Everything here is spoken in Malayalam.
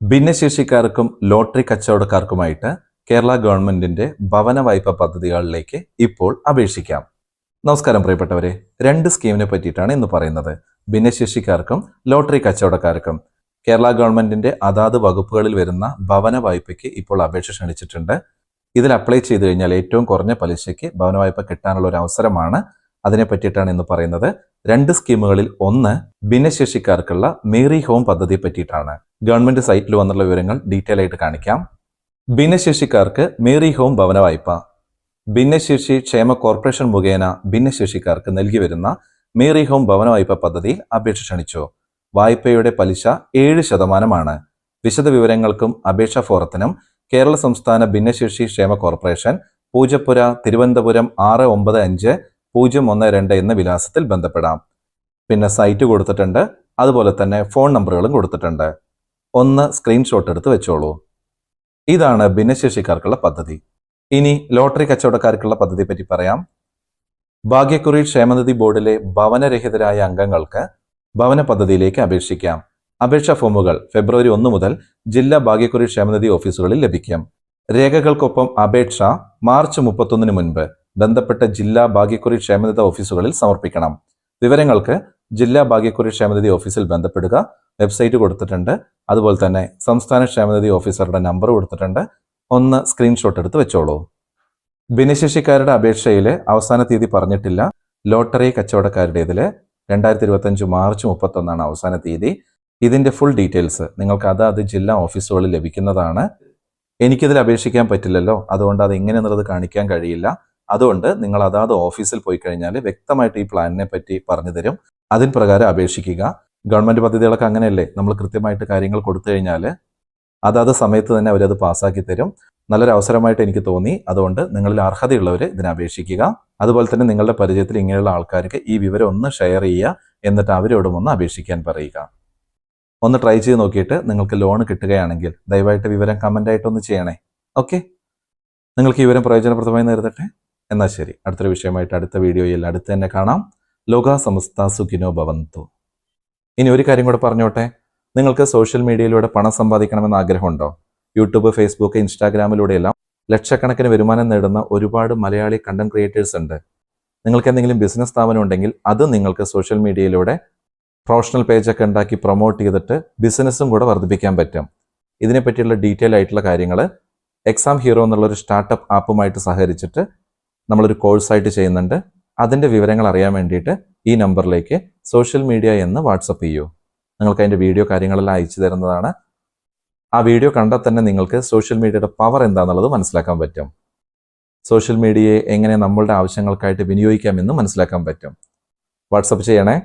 ഭിന്നശേഷിക്കാർക്കും ലോട്ടറി കച്ചവടക്കാർക്കുമായിട്ട് കേരള ഗവൺമെന്റിന്റെ ഭവന വായ്പ പദ്ധതികളിലേക്ക് ഇപ്പോൾ അപേക്ഷിക്കാം. നമസ്കാരം പ്രിയപ്പെട്ടവരെ. രണ്ട് സ്കീമിനെ പറ്റിയിട്ടാണ് ഇന്ന് പറയുന്നത്. ഭിന്നശേഷിക്കാർക്കും ലോട്ടറി കച്ചവടക്കാർക്കും. കേരള ഗവൺമെന്റിന്റെ അതാത് വകുപ്പുകളിൽ വരുന്ന ഭവന വായ്പയ്ക്ക് ഇപ്പോൾ അപേക്ഷ ക്ഷണിച്ചിട്ടുണ്ട്. ഇതിൽ അപ്ലൈ ചെയ്തു കഴിഞ്ഞാൽ ഏറ്റവും കുറഞ്ഞ പലിശയ്ക്ക് ഭവന വായ്പ കിട്ടാനുള്ള ഒരു അവസരമാണ് അതിനെ പറ്റിയിട്ടാണ് ഇന്ന് പറയുന്നത്. രണ്ട് സ്കീമുകളിൽ ഒന്ന് ഭിന്നശേഷിക്കാർക്കുള്ള മേരി ഹോം പദ്ധതിയെ പറ്റിയിട്ടാണ് ഗവൺമെന്റ് സൈറ്റിൽ വന്നുള്ള വിവരങ്ങൾ ഡീറ്റെയിൽ ആയിട്ട് കാണിക്കാം. ഭിന്നശേഷിക്കാർക്ക് മേരി ഹോം ഭവന വായ്പ. ഭിന്നശേഷി ക്ഷേമ കോർപ്പറേഷൻ മുഖേന ഭിന്നശേഷിക്കാർക്ക് നൽകി വരുന്ന മേരി ഹോം ഭവന വായ്പ പദ്ധതിയിൽ അപേക്ഷ ക്ഷണിച്ചു. വായ്പയുടെ പലിശ ഏഴ് ശതമാനമാണ്. വിശദവിവരങ്ങൾക്കും അപേക്ഷാ ഫോറത്തിനും കേരള സംസ്ഥാന ഭിന്നശേഷി ക്ഷേമ കോർപ്പറേഷൻ പൂജപ്പുര തിരുവനന്തപുരം ആറ് ഒമ്പത് അഞ്ച് പൂജ്യം ഒന്ന് രണ്ട് എന്ന വിലാസത്തിൽ ബന്ധപ്പെടാം. പിന്നെ സൈറ്റ് കൊടുത്തിട്ടുണ്ട്. അതുപോലെ തന്നെ ഫോൺ നമ്പറുകളും കൊടുത്തിട്ടുണ്ട്. ഒന്ന് സ്ക്രീൻഷോട്ട് എടുത്ത് വെച്ചോളൂ. ഇതാണ് ഭിന്നശേഷിക്കാർക്കുള്ള പദ്ധതി. ഇനി ലോട്ടറി കച്ചവടക്കാർക്കുള്ള പദ്ധതി പറ്റി പറയാം. ഭാഗ്യക്കുറി ക്ഷേമനിധി ബോർഡിലെ ഭവനരഹിതരായ അംഗങ്ങൾക്ക് ഭവന പദ്ധതിയിലേക്ക് അപേക്ഷിക്കാം. അപേക്ഷാ ഫോമുകൾ ഫെബ്രുവരി ഒന്ന് മുതൽ ജില്ലാ ഭാഗ്യക്കുറി ക്ഷേമനിധി ഓഫീസുകളിൽ ലഭിക്കും. രേഖകൾക്കൊപ്പം അപേക്ഷ മാർച്ച് മുപ്പത്തൊന്നിന് മുൻപ്. ബന്ധപ്പെട്ട ജില്ലാ ഭാഗ്യക്കുറി ക്ഷേമനിധി ഓഫീസുകളിൽ സമർപ്പിക്കണം. വിവരങ്ങൾക്ക് ജില്ലാ ഭാഗ്യക്കുറി ക്ഷേമനിധി ഓഫീസിൽ ബന്ധപ്പെടുക. വെബ്സൈറ്റ് കൊടുത്തിട്ടുണ്ട്. അതുപോലെ തന്നെ സംസ്ഥാന ക്ഷേമനിധി ഓഫീസറുടെ നമ്പർ കൊടുത്തിട്ടുണ്ട്. ഒന്ന് സ്ക്രീൻഷോട്ട് എടുത്ത് വെച്ചോളൂ. ഭിന്നശേഷിക്കാരുടെ അപേക്ഷയിൽ അവസാന തീയതി പറഞ്ഞിട്ടില്ല. ലോട്ടറി കച്ചവടക്കാരുടേതിൽ രണ്ടായിരത്തി ഇരുപത്തഞ്ച് മാർച്ച് മുപ്പത്തൊന്നാണ് അവസാന തീയതി. ഇതിന്റെ ഫുൾ ഡീറ്റെയിൽസ് നിങ്ങൾക്ക് അതാത് ജില്ലാ ഓഫീസുകളിൽ ലഭിക്കുന്നതാണ്. എനിക്കിതിൽ അപേക്ഷിക്കാൻ പറ്റില്ലല്ലോ. അതുകൊണ്ട് അത് എങ്ങനെയെന്നുള്ളത് കാണിക്കാൻ കഴിയില്ല. അതുകൊണ്ട് നിങ്ങൾ അതാത് ഓഫീസിൽ പോയി കഴിഞ്ഞാൽ വ്യക്തമായിട്ട് ഈ പ്ലാനിനെ പറ്റി പറഞ്ഞു തരും. അതിൻ പ്രകാരം അപേക്ഷിക്കുക. ഗവൺമെന്റ് പദ്ധതികളൊക്കെ അങ്ങനെയല്ലേ? നമ്മൾ കൃത്യമായിട്ട് കാര്യങ്ങൾ കൊടുത്തു കഴിഞ്ഞാൽ അതാത് സമയത്ത് തന്നെ അവരത് പാസ്സാക്കി തരും. നല്ലൊരു അവസരമായിട്ട് എനിക്ക് തോന്നി. അതുകൊണ്ട് നിങ്ങളിൽ അർഹതയുള്ളവർ ഇതിനെ അപേക്ഷിക്കുക. അതുപോലെ തന്നെ നിങ്ങളുടെ പരിചയത്തിൽ ഇങ്ങനെയുള്ള ആൾക്കാർക്ക് ഈ വിവരം ഒന്ന് ഷെയർ ചെയ്യുക. എന്നിട്ട് അവരോടും ഒന്ന് അപേക്ഷിക്കാൻ പറയുക. ഒന്ന് ട്രൈ ചെയ്ത് നോക്കിയിട്ട് നിങ്ങൾക്ക് ലോൺ കിട്ടുകയാണെങ്കിൽ ദയവായിട്ട് വിവരം കമന്റ് ആയിട്ടൊന്ന് ചെയ്യണേ. ഓക്കെ നിങ്ങൾക്ക് ഈ വിവരം പ്രയോജനപ്രദമായി നേരിടട്ടെ? എന്നാൽ ശരി. അടുത്തൊരു വിഷയമായിട്ട് അടുത്ത വീഡിയോയിൽ അടുത്ത് തന്നെ കാണാം. ലോക സമസ്ത സുഖിനോ ഭവന്തു. ഇനി ഒരു കാര്യം കൂടെ പറഞ്ഞോട്ടെ? നിങ്ങൾക്ക് സോഷ്യൽ മീഡിയയിലൂടെ പണം സമ്പാദിക്കണമെന്ന് ആഗ്രഹമുണ്ടോ? യൂട്യൂബ് ഫേസ്ബുക്ക് ഇൻസ്റ്റാഗ്രാമിലൂടെയെല്ലാം ലക്ഷക്കണക്കിന് വരുമാനം നേടുന്ന ഒരുപാട് മലയാളി കണ്ടന്റ് ക്രിയേറ്റേഴ്സ് ഉണ്ട്. നിങ്ങൾക്ക് എന്തെങ്കിലും ബിസിനസ് സ്ഥാപനം ഉണ്ടെങ്കിൽ അത് നിങ്ങൾക്ക് സോഷ്യൽ മീഡിയയിലൂടെ പ്രൊഫഷണൽ പേജൊക്കെ ഉണ്ടാക്കി പ്രൊമോട്ട് ചെയ്തിട്ട് ബിസിനസ്സും കൂടെ വർദ്ധിപ്പിക്കാൻ പറ്റും. ഇതിനെപ്പറ്റിയുള്ള ഡീറ്റെയിൽ ആയിട്ടുള്ള കാര്യങ്ങൾ എക്സാം ഹീറോ എന്നുള്ളൊരു സ്റ്റാർട്ടപ്പ് ആപ്പുമായിട്ട് സഹകരിച്ചിട്ട് നമ്മളൊരു കോഴ്സായിട്ട് ചെയ്യുന്നുണ്ട്. അതിന്റെ വിവരങ്ങൾ അറിയാൻ വേണ്ടിയിട്ട് ഈ നമ്പറിലേക്ക് സോഷ്യൽ മീഡിയ എന്ന് വാട്സപ്പ് ചെയ്യൂ. നിങ്ങൾക്ക് അതിന്റെ വീഡിയോ കാര്യങ്ങളെല്ലാം അയച്ചു തരുന്നതാണ്. ആ വീഡിയോ കണ്ടാൽ തന്നെ നിങ്ങൾക്ക് സോഷ്യൽ മീഡിയയുടെ പവർ എന്താണെന്നുള്ളത് മനസ്സിലാക്കാൻ പറ്റും. സോഷ്യൽ മീഡിയയെ എങ്ങനെ നമ്മളുടെ ആവശ്യങ്ങൾക്കായിട്ട് വിനിയോഗിക്കാമെന്ന് മനസ്സിലാക്കാൻ പറ്റും. വാട്സപ്പ് ചെയ്യണേ.